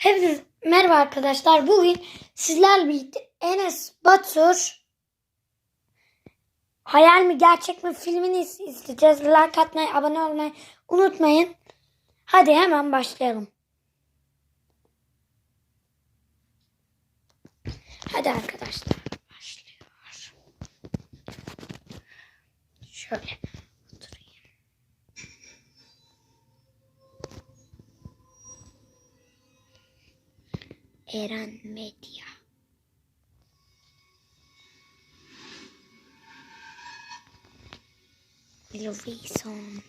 Hepiniz merhaba arkadaşlar. Bugün sizlerle birlikte Enes Batur Hayal mi gerçek mi filmini iz- izleyeceğiz. Like atmayı, abone olmayı unutmayın. Hadi hemen başlayalım. Hadi arkadaşlar başlıyor. Şöyle Eren Medya. Lovison.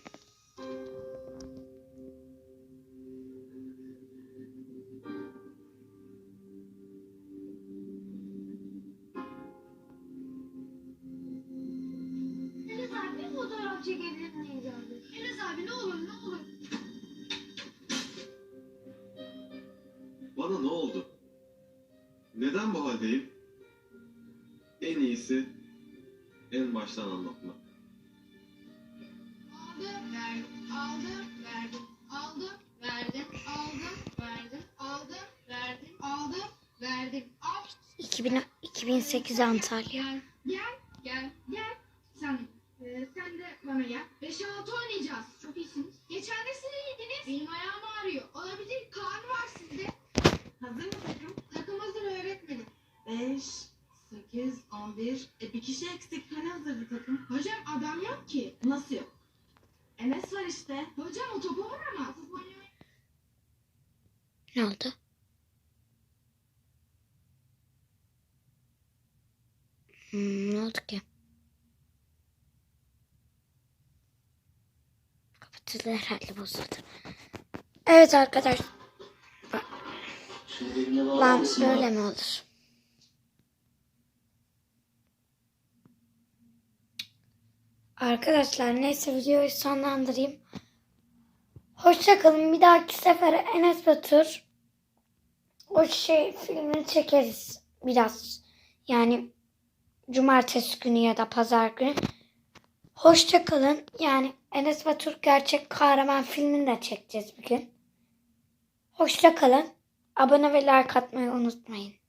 Çekebilir miyiz abi? Enes abi ne olur ne olur. Bana ne oldu? Neden bu haldeyim? En iyisi en baştan anlatmak. Aldım, verdim, aldım, verdim, aldım, verdim, aldım, verdim, aldım, verdim, aldım, verdim. Al. 2000, 2008 Antalya. Gel, gel, gel, gel. Sen, e, sen de bana gel. 5'e 6 oynayacağız. Çok iyisiniz. Geçen de siz iyiydiniz. Benim ayağım ağrıyor. 8, 11. E bir kişi eksik. Hani hazırdı takım? Hocam adam yok ki. Nasıl yok? Enes var işte. Hocam o topu var ama. Top oynamayı Ne oldu? Hmm, ne oldu ki? Kapatıldı herhalde bozuldu. Evet arkadaş. Şunu eline bağlar Lan böyle mi olur? Arkadaşlar neyse videoyu sonlandırayım. Hoşçakalın. Bir dahaki sefere Enes Batur o şey filmini çekeriz biraz. Yani cumartesi günü ya da pazar günü. Hoşçakalın. Yani Enes Batur gerçek kahraman filmini de çekeceğiz bugün. Hoşçakalın. Abone ve like atmayı unutmayın.